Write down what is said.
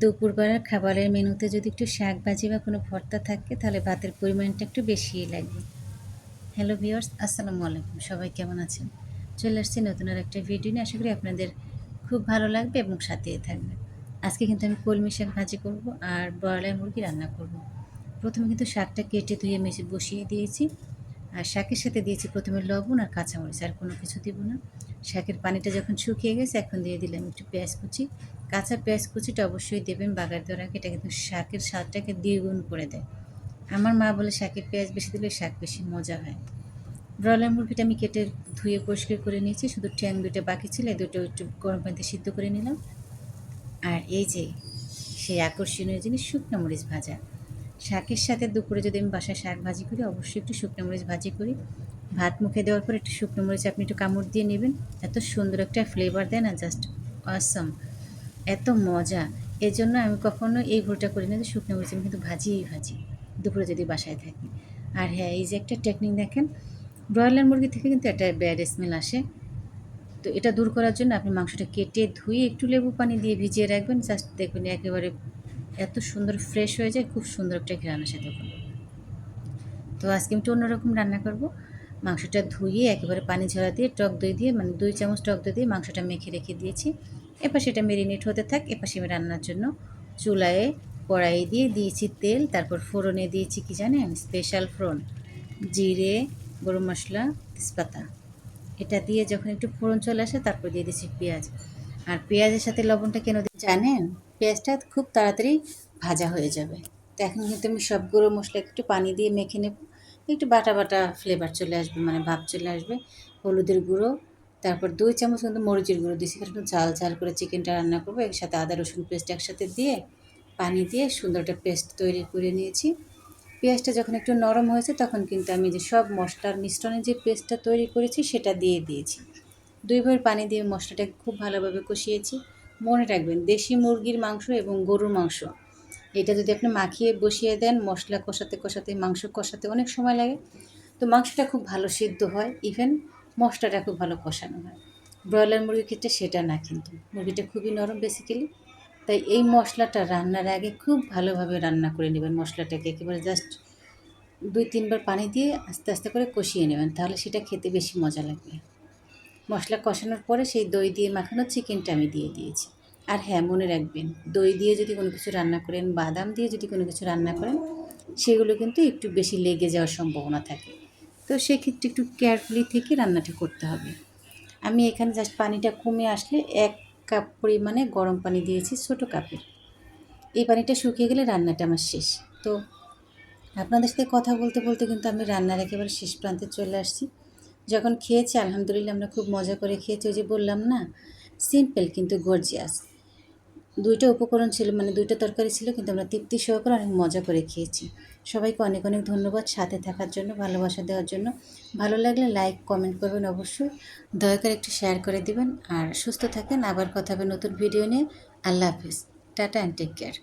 দুপুরবেলার খাবারের মেনুতে যদি একটু শাক ভাজি বা কোনো ভর্তা থাকে, তাহলে ভাতের পরিমাণটা একটু বেশিই লাগবে। হ্যালো ভিউয়ার্স, আসসালামু আলাইকুম। সবাই কেমন আছেন? চলে আসছি নতুন আর একটা ভিডিও নিয়ে। আশা করি আপনাদের খুব ভালো লাগবে এবং সাথেই থাকবে আজকে কিন্তু আমি কলমি শাক ভাজি করব আর ব্রয়লার মুরগি রান্না করব। প্রথমে কিন্তু শাকটা কেটে ধুয়ে মেশে বসিয়ে দিয়েছি। আর শাকের সাথে দিয়েছি প্রথমে লবণ আর কাঁচামরিচ, আর কোনো কিছু দিব না। শাকের পানিটা যখন শুকিয়ে গেছে, এখন দিয়ে দিলাম একটু পেঁয়াজ কুচি। কাঁচা পেঁয়াজ কুচিটা অবশ্যই দেবেন বাগার দেওয়ার আগে, এটা কিন্তু শাকের স্বাদটাকে দ্বিগুণ করে দেয়। আমার মা বলে শাকের পেঁয়াজ বেশি দিলে শাক বেশি মজা হয়। ব্রয়লার মুরগিটা আমি কেটে ধুয়ে পরিষ্কার করে নিয়েছি, শুধু ট্যাং দুটো বাকি ছিল, এই দুটো একটু গরম পানিতে সিদ্ধ করে নিলাম। আর এই যে সেই আকর্ষণীয় জিনিস শুকনো মরিচ ভাজা। শাকের সাথে দুপুরে যদি আমি বাসায় শাক ভাজি করি, অবশ্যই একটু শুকনো মরিচ ভাজি করি। ভাত মুখে দেওয়ার পর একটু শুকনো মরিচ আপনি একটু কামড় দিয়ে নেবেন। এত সুন্দর একটা ফ্লেভার দেয় না জাস্ট অসম এত মজা। এই জন্য আমি কখনো এই ভুলটা করি না যে শুকনো মরিচ আমি কিন্তু ভাজিই ভাজি, দুপুরে যদি বাসায় থাকি। আর হ্যাঁ এই যে একটা টেকনিক দেখেন, ব্রয়লার মুরগি থেকে কিন্তু একটা ব্যাড স্মেল আসে। তো এটা দূর করার জন্য আপনি মাংসটা কেটে ধুয়ে একটু লেবু পানি দিয়ে ভিজিয়ে রাখবেন। জাস্ট দেখবেন একেবারে এত সুন্দর ফ্রেশ হয়ে যায়, খুব সুন্দর একটা ঘ্রাণ আসে তখন তো আজকে আমি একটু অন্যরকম রান্না করব। মাংসটা ধুয়ে একেবারে পানি ঝরা দিয়ে, টক দই দিয়ে মানে দুই চামচ টক দই দিয়ে মাংসটা মেখে রেখে দিয়েছি। এবার সেটা মেরিনেট হতে থাক, এপাশে আমি রান্নার জন্য চুলায় কড়াই দিয়ে দিয়েছি তেল, তারপর ফোড়নে দিয়েছি কি জানেন? স্পেশাল ফোড়ন, জিরে, গরম মশলা, তেজপাতা। এটা দিয়ে যখন একটু ফোড়ন চলে আসে, তারপর দিয়ে দিয়েছি পেঁয়াজ। আর পেঁয়াজের সাথে লবণটা কেন জানেন? পেঁয়াজটা খুব তাড়াতাড়ি ভাজা হয়ে যাবে। তো এখন কিন্তু আমি সবগুলো মশলা একটু পানি দিয়ে মেখে নেব। একটু বাটা বাটা ফ্লেভার চলে আসবে মানে ভাব চলে আসবে। হলুদের গুঁড়ো, তারপর দুই চামচ কিন্তু মরিচের গুঁড়ো দিয়েছি, কারণ ঝাল ঝাল করে চিকেনটা রান্না করব। এর সাথে আদা, রসুন পেস্ট একসাথে দিয়ে পানি দিয়ে সুন্দর একটা পেস্ট তৈরি করে নিয়েছি। পেঁয়াজটা যখন একটু নরম হয়েছে, তখন কিন্তু আমি যে সব মশলার মিশ্রণে যে পেস্টটা তৈরি করেছি, সেটা দিয়ে দিয়েছি। দুইবার পানি দিয়ে মশলাটাকে খুব ভালোভাবে কষিয়েছি। মনে রাখবেন, দেশি মুরগির মাংস এবং গরুর মাংস। এটা যদি আপনি মাখিয়ে বসিয়ে দেন, মশলা কষাতে কষাতে, মাংস কষাতে অনেক সময় লাগে। তো মাংসটা খুব ভালো সিদ্ধ হয় ইভেন মশলাটা খুব ভালো কষানো হয়। ব্রয়লার মুরগির ক্ষেত্রে সেটা না কিন্তু। মুরগিটা খুবই নরম বেসিক্যালি তাই এই মশলাটা রান্নার আগে খুব ভালোভাবে রান্না করে নেবেন। মশলাটাকে একেবারে জাস্ট দুই তিনবার পানি দিয়ে আস্তে আস্তে করে কষিয়ে নেবেন, তাহলে সেটা খেতে বেশি মজা লাগবে। মশলা কষানোর পরে সেই দই দিয়ে মাখানো চিকেনটা আমি দিয়ে দিয়েছি। আর হ্যাঁ মনে রাখবেন, দই দিয়ে যদি কোনো কিছু রান্না করেন, বাদাম দিয়ে যদি কোনো কিছু রান্না করেন, সেগুলো কিন্তু একটু বেশি লেগে যাওয়ার সম্ভাবনা থাকে। তো সেক্ষেত্রে একটু কেয়ারফুলি থেকে রান্নাটা করতে হবে। আমি এখানে জাস্ট পানিটা কমে আসলে এক কাপ পরিমাণে গরম পানি দিয়েছি ছোটো কাপের এই পানিটা শুকিয়ে গেলে রান্নাটা আমার শেষ। তো আপনাদের সাথে কথা বলতে বলতে কিন্তু আমি রান্নার একেবারে শেষ প্রান্তে চলে আসছি। যখন খেয়েছি, আলহামদুলিল্লাহ আমরা খুব মজা করে খেয়েছি। ওই যে বললাম না সিম্পল কিন্তু গর্জিয়াস দুইটা উপকরণ ছিল মানে দুইটা তরকারি ছিল, কিন্তু আমরা তৃপ্তি সহকারে অনেক মজা করে খেয়েছি। সবাইকে অনেক অনেক ধন্যবাদ সাথে থাকার জন্য, ভালোবাসা দেওয়ার জন্য। ভালো লাগলে লাইক কমেন্ট করবেন অবশ্যই। দয়া করে একটু শেয়ার করে দিবেন। আর সুস্থ থাকেন। আবার কথা হবে নতুন ভিডিও নিয়ে। আল্লাহ হাফিজ। Tata and take care